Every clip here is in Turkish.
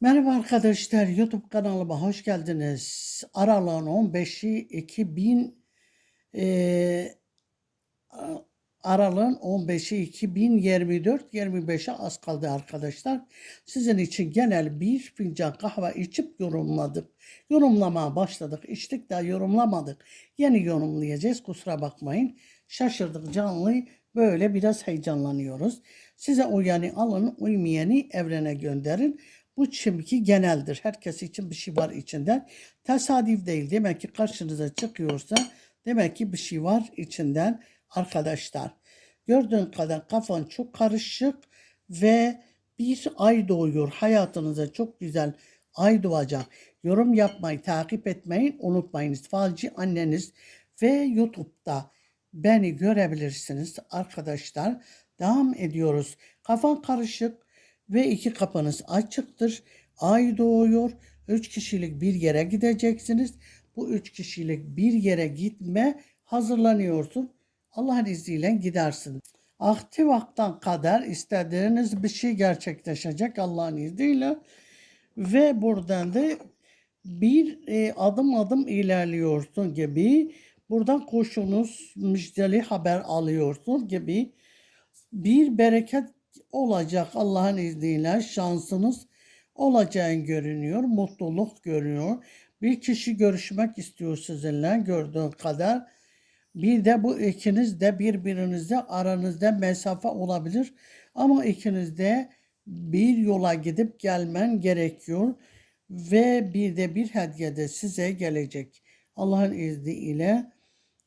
Merhaba arkadaşlar, YouTube kanalıma hoş geldiniz. Aralığın 15'i 2000 eee a- Aralığın 15'i 2024 25'e az kaldı arkadaşlar. Sizin için genel bir fincan kahve içip yorumladık. Yorumlamaya başladık. içtik de yorumlamadık. Yeni yorumlayacağız. Kusura bakmayın. Şaşırdık canlı. Böyle biraz heyecanlanıyoruz. Size uyanı alın, uymayanı evrene gönderin. Bu çünkü geneldir. Herkes için bir şey var içinden. Tesadüf değil. Demek ki karşınıza çıkıyorsa demek ki bir şey var içinden arkadaşlar. Gördüğün kadar kafan çok karışık ve bir ay doğuyor. Hayatınıza çok güzel ay doğacak. Yorum yapmayı, takip etmeyi unutmayınız. Falcı anneniz ve YouTube'da beni görebilirsiniz arkadaşlar. Devam ediyoruz. Kafan karışık ve iki kapınız açıktır. Ay doğuyor. Üç kişilik bir yere gideceksiniz. Bu üç kişilik bir yere gitme hazırlanıyorsun. Allah'ın izniyle gidersin. Aktif vaktan kadar istediğiniz bir şey gerçekleşecek Allah'ın izniyle. Ve buradan da bir e, adım adım ilerliyorsun gibi. Buradan koşunuz, müjdeli haber alıyorsun gibi bir bereket olacak Allah'ın izniyle şansınız olacağını görünüyor. Mutluluk görünüyor. Bir kişi görüşmek istiyor sizinle gördüğün kadar. Bir de bu ikiniz de birbirinizde aranızda mesafe olabilir. Ama ikiniz de bir yola gidip gelmen gerekiyor. Ve bir de bir hediye de size gelecek. Allah'ın izniyle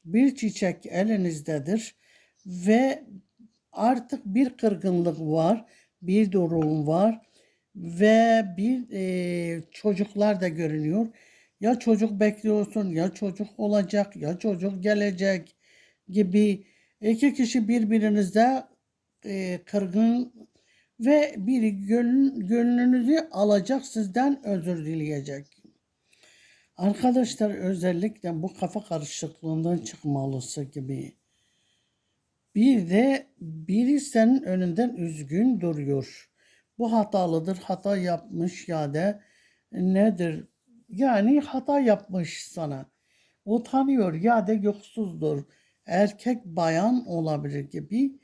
bir çiçek elinizdedir. Ve artık bir kırgınlık var, bir durum var ve bir e, çocuklar da görünüyor. Ya çocuk bekliyorsun, ya çocuk olacak, ya çocuk gelecek gibi iki kişi birbirinizde e, kırgın ve biri gönl- gönlünüzü alacak sizden özür dileyecek. Arkadaşlar özellikle bu kafa karışıklığından çıkmalısı gibi. Bir de biri senin önünden üzgün duruyor. Bu hatalıdır, hata yapmış ya da nedir? Yani hata yapmış sana. Utanıyor ya da yoksuzdur. Erkek bayan olabilir gibi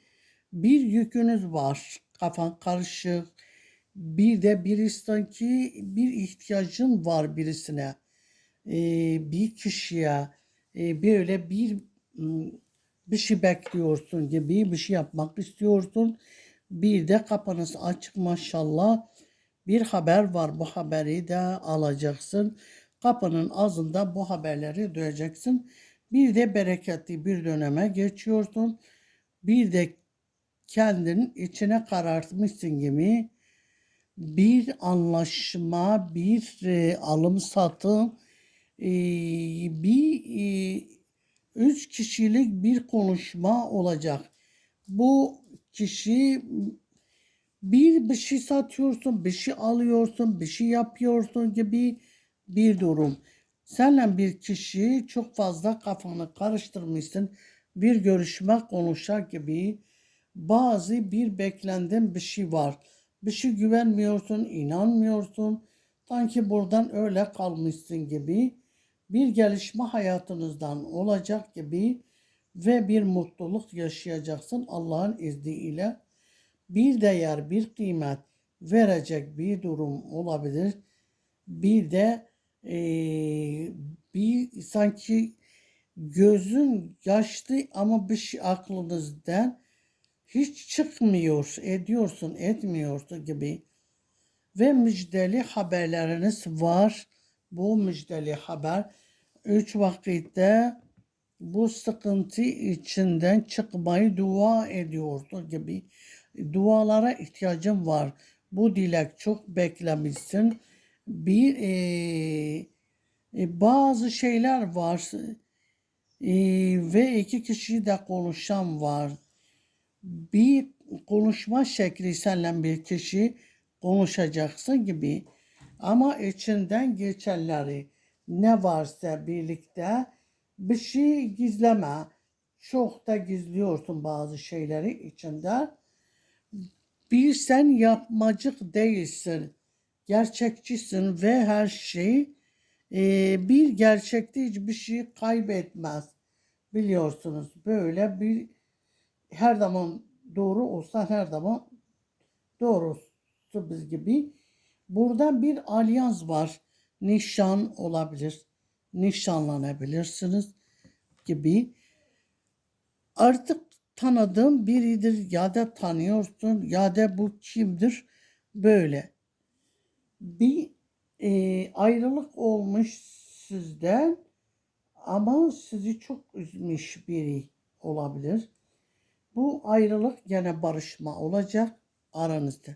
bir yükünüz var. Kafan karışık. Bir de birisinden ki bir ihtiyacın var birisine. Ee, bir kişiye e, böyle bir mm, bir şey bekliyorsun gibi bir şey yapmak istiyorsun. Bir de kapınız açık maşallah. Bir haber var bu haberi de alacaksın. Kapının ağzında bu haberleri duyacaksın. Bir de bereketli bir döneme geçiyorsun. Bir de kendin içine karartmışsın gibi bir anlaşma, bir e, alım satım, e, bir e, üç kişilik bir konuşma olacak. Bu kişi bir bir şey satıyorsun, bir şey alıyorsun, bir şey yapıyorsun gibi bir durum. Senle bir kişi çok fazla kafanı karıştırmışsın. Bir görüşme konuşacak gibi bazı bir beklenen bir şey var. Bir şey güvenmiyorsun, inanmıyorsun. Sanki buradan öyle kalmışsın gibi bir gelişme hayatınızdan olacak gibi ve bir mutluluk yaşayacaksın Allah'ın izniyle. Bir değer, bir kıymet verecek bir durum olabilir. Bir de eee, bir sanki gözün yaşlı ama bir şey aklınızdan hiç çıkmıyor, ediyorsun, etmiyorsun gibi ve müjdeli haberleriniz var. Bu müjdeli haber üç vakitte bu sıkıntı içinden çıkmayı dua ediyordu gibi. Dualara ihtiyacım var. Bu dilek çok beklemişsin. Bir e, e, bazı şeyler var E, ve iki kişi de konuşan var bir konuşma şekli seninle bir kişi konuşacaksın gibi ama içinden geçenleri ne varsa birlikte bir şey gizleme. Çok da gizliyorsun bazı şeyleri içinde. Bir sen yapmacık değilsin. gerçekçisin ve her şey e, bir gerçekte hiçbir şey kaybetmez. Biliyorsunuz böyle bir her zaman doğru olsa her zaman doğrusu biz gibi. Burada bir alyans var. Nişan olabilir. Nişanlanabilirsiniz gibi. Artık tanıdığın biridir ya da tanıyorsun ya da bu kimdir böyle. Bir e, ayrılık olmuş sizden ama sizi çok üzmüş biri olabilir. Bu ayrılık gene barışma olacak aranızda.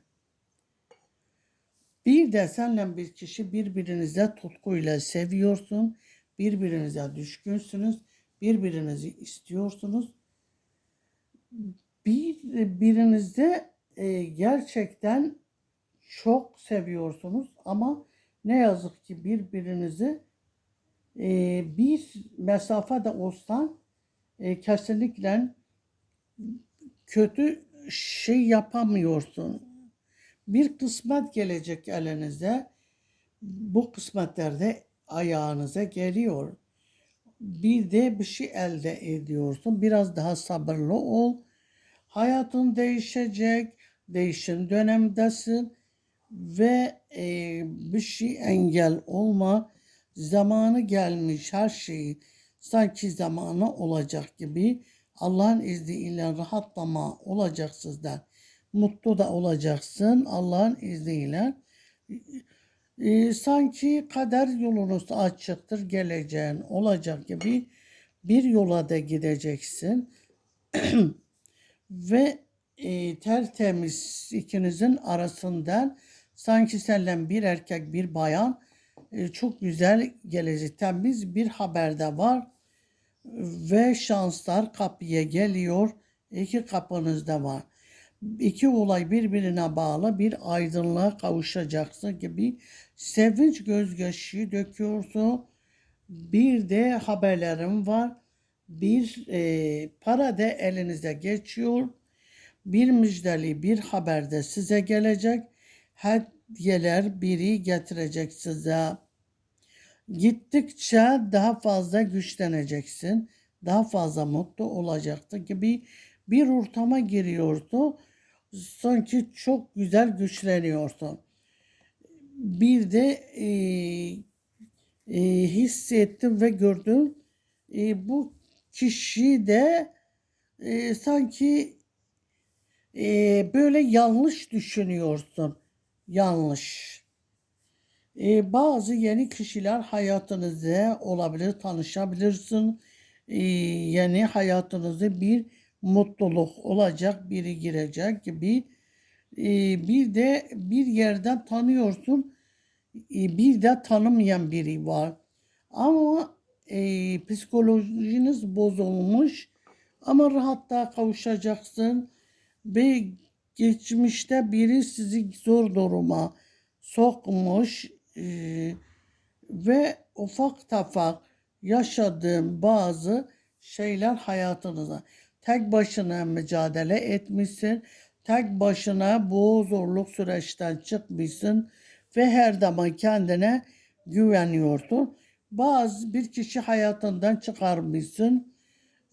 Bir de senle bir kişi birbirinize tutkuyla seviyorsun, birbirinize düşkünsünüz, birbirinizi istiyorsunuz. Birbirinizde e, gerçekten çok seviyorsunuz ama ne yazık ki birbirinizi e, bir mesafe de olsa e, kesinlikle kötü şey yapamıyorsun. Bir kısmet gelecek elinize. Bu kısmetler de ayağınıza geliyor. Bir de bir şey elde ediyorsun. Biraz daha sabırlı ol. Hayatın değişecek. Değişim dönemdesin. Ve e, bir şey engel olma. Zamanı gelmiş her şeyi sanki zamanı olacak gibi Allah'ın izniyle rahatlama olacak sizden. Mutlu da olacaksın Allah'ın izniyle. Ee, sanki kader yolunuz açıktır, geleceğin olacak gibi bir yola da gideceksin. Ve e, tertemiz ikinizin arasından sanki senden bir erkek bir bayan e, çok güzel gelecek temiz bir haber de var ve şanslar kapıya geliyor. İki kapınız da var. İki olay birbirine bağlı bir aydınlığa kavuşacaksın gibi sevinç gözyaşı döküyorsun. Bir de haberlerim var. Bir e, para da elinize geçiyor. Bir müjdeli bir haber de size gelecek. Hediyeler biri getirecek size. Gittikçe daha fazla güçleneceksin. Daha fazla mutlu olacaktı gibi bir ortama giriyordu. Sanki çok güzel güçleniyorsun. Bir de e, e, hissettim ve gördüm. E, bu kişi de e, sanki e, böyle yanlış düşünüyorsun. Yanlış. E, bazı yeni kişiler hayatınızda olabilir, tanışabilirsin. E, yeni hayatınızda bir mutluluk olacak, biri girecek gibi. E, bir de bir yerden tanıyorsun, e, bir de tanımayan biri var. Ama e, psikolojiniz bozulmuş ama rahatlığa kavuşacaksın ve geçmişte biri sizi zor duruma sokmuş ve ufak tefek yaşadığım bazı şeyler hayatınıza tek başına mücadele etmişsin. Tek başına bu zorluk süreçten çıkmışsın ve her zaman kendine güveniyordun. Bazı bir kişi hayatından çıkarmışsın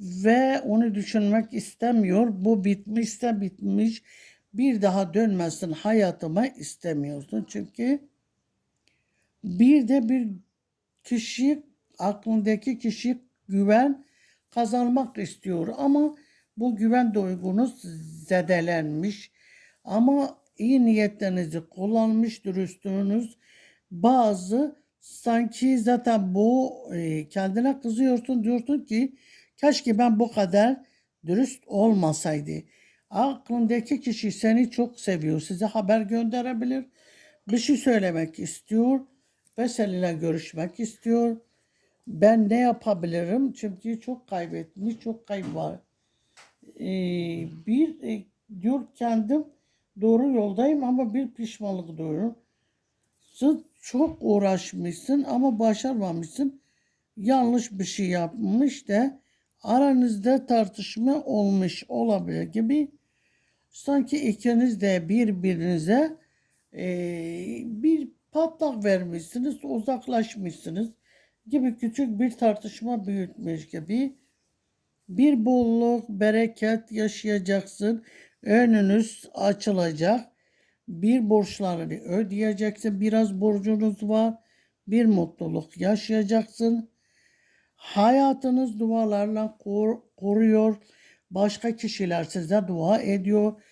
ve onu düşünmek istemiyor. Bu bitmişse bitmiş. Bir daha dönmesin hayatıma istemiyorsun. Çünkü bir de bir kişi aklındaki kişi güven kazanmak istiyor ama bu güven duygunuz zedelenmiş ama iyi niyetlerinizi kullanmış dürüstlüğünüz bazı sanki zaten bu e, kendine kızıyorsun diyorsun ki keşke ben bu kadar dürüst olmasaydı. Aklındaki kişi seni çok seviyor. Size haber gönderebilir. Bir şey söylemek istiyor ve seninle görüşmek istiyor. Ben ne yapabilirim? Çünkü çok kaybetmiş, çok kayıp var. Ee, bir e, diyor kendim doğru yoldayım ama bir pişmanlık duyuyorum. Sen çok uğraşmışsın ama başarmamışsın. Yanlış bir şey yapmış da aranızda tartışma olmuş olabilir gibi sanki ikiniz de birbirinize e, bir patlak vermişsiniz, uzaklaşmışsınız gibi küçük bir tartışma büyütmüş gibi bir bolluk, bereket yaşayacaksın. Önünüz açılacak. Bir borçlarını ödeyeceksin. Biraz borcunuz var. Bir mutluluk yaşayacaksın. Hayatınız dualarla kor- koruyor. Başka kişiler size dua ediyor.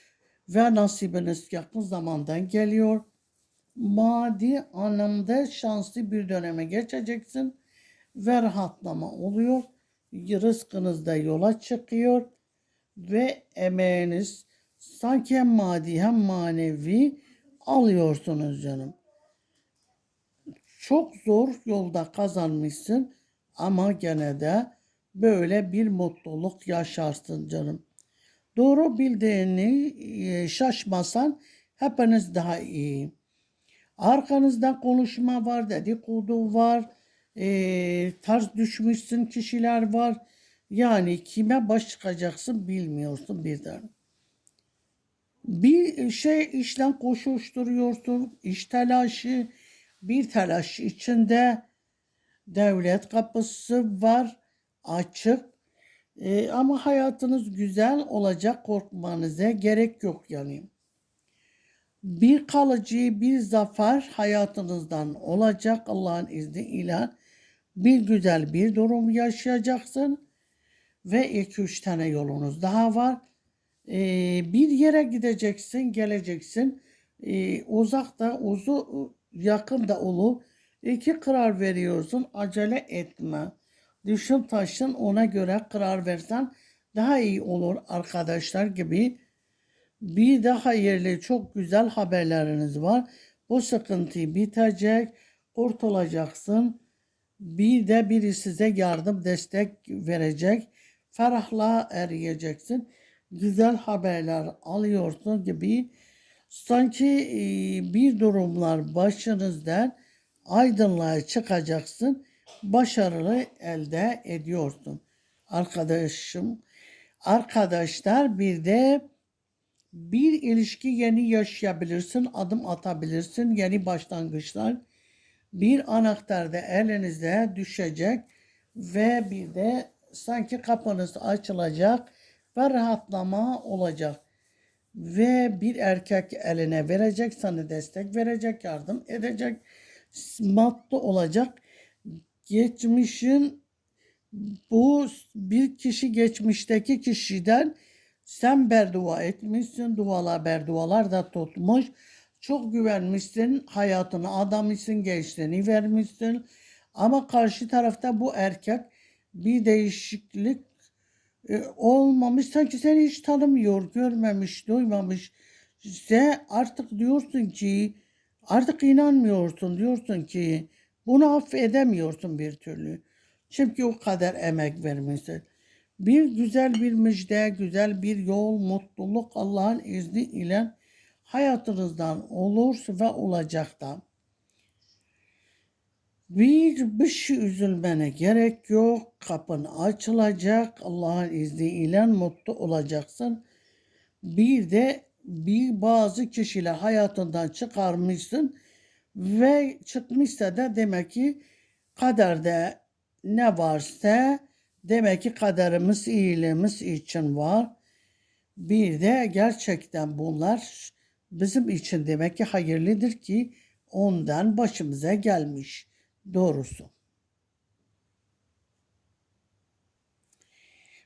Ve nasibiniz yakın zamandan geliyor. Maddi anlamda şanslı bir döneme geçeceksin. Ve rahatlama oluyor. Rızkınız da yola çıkıyor. Ve emeğiniz sanki hem maddi hem manevi alıyorsunuz canım çok zor yolda kazanmışsın ama gene de böyle bir mutluluk yaşarsın canım. Doğru bildiğini e, şaşmasan hepiniz daha iyi. Arkanızda konuşma var, dedikodu var, e, tarz düşmüşsün kişiler var. Yani kime baş çıkacaksın bilmiyorsun birden. Bir şey işten koşuşturuyorsun, iş telaşı, bir telaş içinde devlet kapısı var açık Ee, ama hayatınız güzel olacak korkmanıza gerek yok yani. Bir kalıcı bir zafer hayatınızdan olacak Allah'ın izniyle bir güzel bir durum yaşayacaksın ve iki üç tane yolunuz daha var. Ee, bir yere gideceksin, geleceksin. Ee, uzakta, uzu, yakında olu. İki karar veriyorsun, acele etme. Düşün taşın ona göre karar versen daha iyi olur arkadaşlar gibi. Bir de hayırlı çok güzel haberleriniz var. Bu sıkıntı bitecek, kurtulacaksın. Bir de biri size yardım, destek verecek. Ferahla eriyeceksin. Güzel haberler alıyorsun gibi. Sanki e, bir durumlar başınızdan aydınlığa çıkacaksın. Başarılı elde ediyorsun. Arkadaşım, arkadaşlar bir de bir ilişki yeni yaşayabilirsin, adım atabilirsin, yeni başlangıçlar. Bir anahtar da elinize düşecek ve bir de sanki kapınız açılacak ve rahatlama olacak. Ve bir erkek eline verecek, sana destek verecek, yardım edecek, madde olacak. Geçmişin bu bir kişi geçmişteki kişiden sen berdua etmişsin, dualar berdualar da tutmuş. Çok güvenmişsin, hayatını adamışsın, gençliğini vermişsin. Ama karşı tarafta bu erkek bir değişiklik e, olmamış. Sanki seni hiç tanımıyor, görmemiş, duymamış. Sen artık diyorsun ki, artık inanmıyorsun. Diyorsun ki bunu affedemiyorsun bir türlü. Çünkü o kadar emek vermişsin. Bir güzel bir müjde, güzel bir yol, mutluluk Allah'ın izniyle hayatınızdan olur ve olacak da. Bir, bir şey üzülmene gerek yok. Kapın açılacak. Allah'ın izniyle mutlu olacaksın. Bir de bir bazı kişiler hayatından çıkarmışsın ve çıkmışsa da demek ki kaderde ne varsa demek ki kaderimiz iyiliğimiz için var. Bir de gerçekten bunlar bizim için demek ki hayırlıdır ki ondan başımıza gelmiş doğrusu.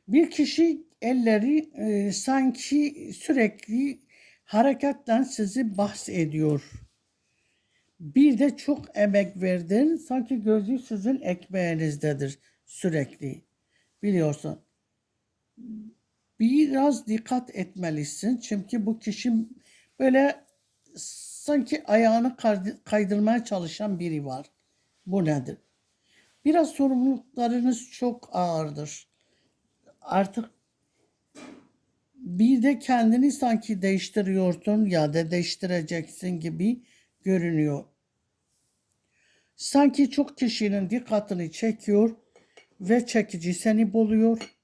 Bir kişi elleri e, sanki sürekli hareketten sizi bahsediyor. Bir de çok emek verdin, sanki gözü sizin ekmeğinizdedir sürekli. Biliyorsun. Biraz dikkat etmelisin çünkü bu kişi böyle sanki ayağını kaydırmaya çalışan biri var. Bu nedir? Biraz sorumluluklarınız çok ağırdır. Artık bir de kendini sanki değiştiriyorsun ya da değiştireceksin gibi görünüyor. Sanki çok kişinin dikkatini çekiyor ve çekici seni buluyor.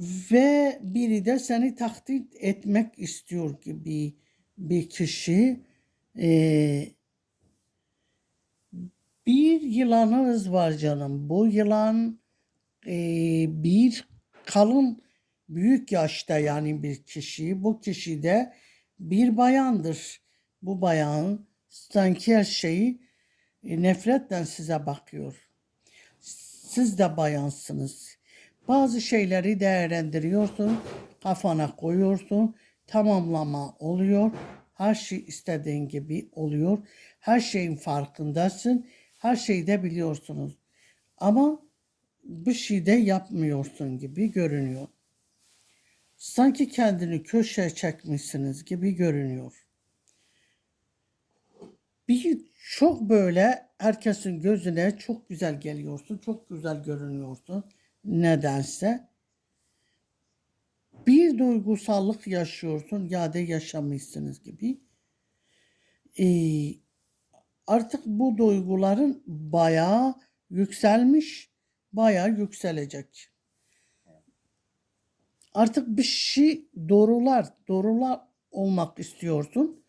Ve biri de seni taklit etmek istiyor gibi bir kişi. Ee, Bir yılanınız var canım. Bu yılan e, bir kalın büyük yaşta yani bir kişi. Bu kişi de bir bayandır. Bu bayan sanki her şeyi e, nefretle size bakıyor. Siz de bayansınız. Bazı şeyleri değerlendiriyorsun, kafana koyuyorsun, tamamlama oluyor. Her şey istediğin gibi oluyor. Her şeyin farkındasın. Her şeyi de biliyorsunuz. Ama bir şey de yapmıyorsun gibi görünüyor. Sanki kendini köşeye çekmişsiniz gibi görünüyor. Bir çok böyle herkesin gözüne çok güzel geliyorsun, çok güzel görünüyorsun nedense. Bir duygusallık yaşıyorsun ya da yaşamışsınız gibi. Ee, artık bu duyguların bayağı yükselmiş, bayağı yükselecek. Artık bir şey doğrular, doğrular olmak istiyorsun.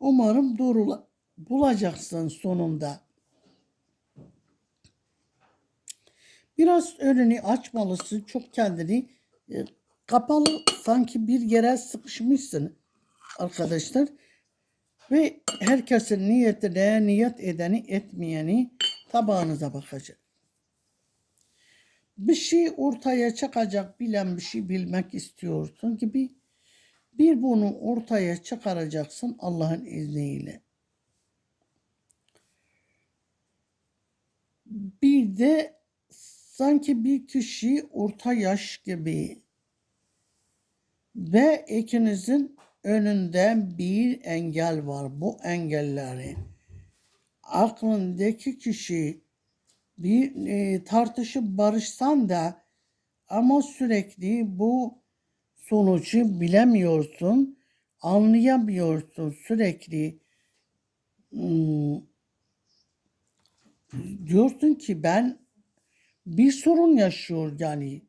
Umarım doğrular bulacaksın sonunda. Biraz önünü açmalısın. Çok kendini e, kapalı sanki bir yere sıkışmışsın arkadaşlar. Ve herkesin niyetine niyet edeni etmeyeni tabağınıza bakacak. Bir şey ortaya çıkacak bilen bir şey bilmek istiyorsun gibi bir bunu ortaya çıkaracaksın Allah'ın izniyle. Bir de sanki bir kişi orta yaş gibi ve ikinizin önünde bir engel var. Bu engelleri aklındaki kişi bir e, tartışıp barışsan da ama sürekli bu sonucu bilemiyorsun, anlayamıyorsun sürekli. Hmm, diyorsun ki ben bir sorun yaşıyor yani.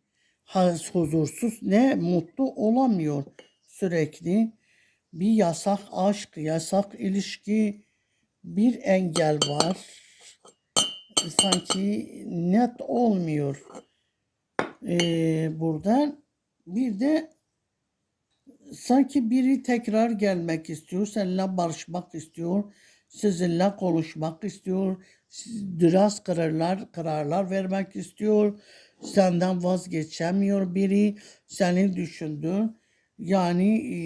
Huzursuz ne mutlu olamıyor sürekli. Bir yasak aşk yasak ilişki bir engel var. Sanki net olmuyor ee, buradan. Bir de sanki biri tekrar gelmek istiyor, seninle barışmak istiyor, sizinle konuşmak istiyor, biraz kararlar kararlar vermek istiyor, senden vazgeçemiyor biri, seni düşündü. Yani e,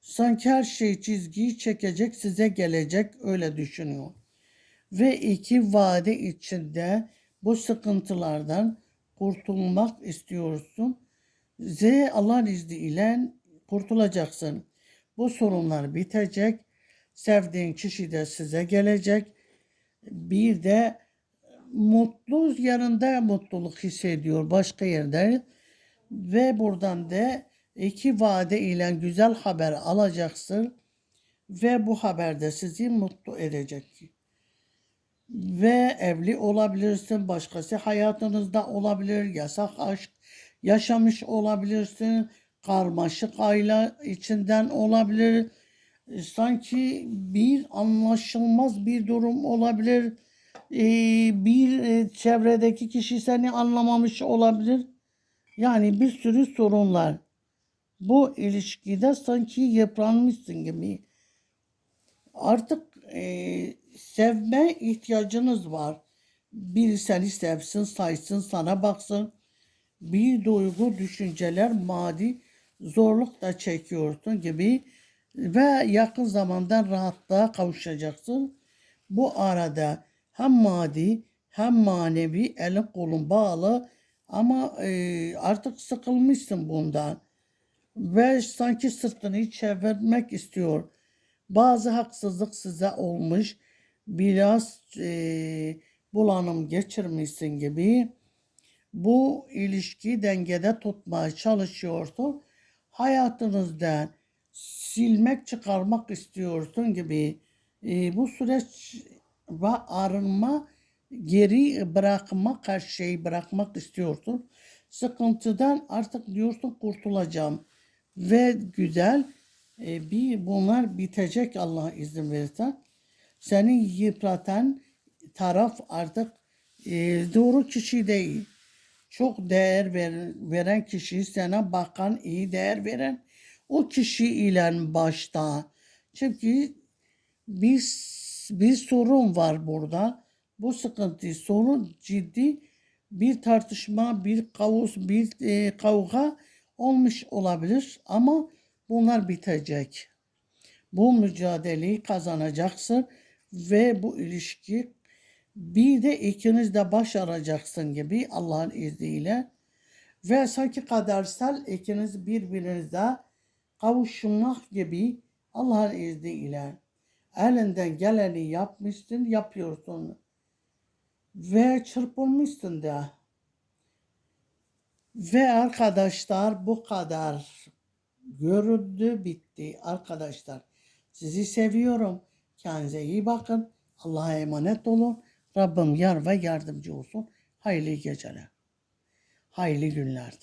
sanki her şey çizgiyi çekecek, size gelecek öyle düşünüyor. Ve iki vade içinde bu sıkıntılardan kurtulmak istiyorsun. Z Allah'ın izniyle kurtulacaksın. Bu sorunlar bitecek. Sevdiğin kişi de size gelecek. Bir de mutlu yanında mutluluk hissediyor başka yerde. Ve buradan da iki vade ile güzel haber alacaksın. Ve bu haber de sizi mutlu edecek ve evli olabilirsin. Başkası hayatınızda olabilir. Yasak aşk yaşamış olabilirsin. Karmaşık aile içinden olabilir. E, Sanki bir anlaşılmaz bir durum olabilir. Ee, bir e, çevredeki kişi seni anlamamış olabilir. Yani bir sürü sorunlar. Bu ilişkide sanki yıpranmışsın gibi. Artık e, sevme ihtiyacınız var. Biri seni sevsin, saysın, sana baksın. Bir duygu, düşünceler, maddi zorluk da çekiyorsun gibi ve yakın zamanda rahatlığa kavuşacaksın. Bu arada hem maddi hem manevi elin kolun bağlı ama e, artık sıkılmışsın bundan ve sanki sırtını çevirmek istiyor. Bazı haksızlık size olmuş, biraz e, bulanım geçirmişsin gibi bu ilişki dengede tutmaya çalışıyorsun. Hayatınızdan silmek, çıkarmak istiyorsun gibi e, bu süreç ve arınma, geri bırakmak, her şeyi bırakmak istiyorsun. Sıkıntıdan artık diyorsun kurtulacağım ve güzel e, bir bunlar bitecek Allah izin verirse. Seni yıpratan, taraf artık e, doğru kişi değil. Çok değer ver- veren kişi, sana bakan, iyi değer veren o kişi ile başta. Çünkü biz bir sorun var burada. Bu sıkıntı, sorun ciddi bir tartışma, bir kavus, bir e, kavga olmuş olabilir ama bunlar bitecek. Bu mücadeleyi kazanacaksın ve bu ilişki bir de ikiniz de başaracaksın gibi Allah'ın izniyle. Ve sanki kadersel ikiniz birbirinizle kavuşmak gibi Allah'ın izniyle. Elinden geleni yapmışsın, yapıyorsun. Ve çırpılmışsın da. Ve arkadaşlar bu kadar görüldü bitti arkadaşlar. Sizi seviyorum. Kendinize iyi bakın. Allah'a emanet olun. Rabbim yar ve yardımcı olsun. Hayırlı geceler. Hayırlı günler.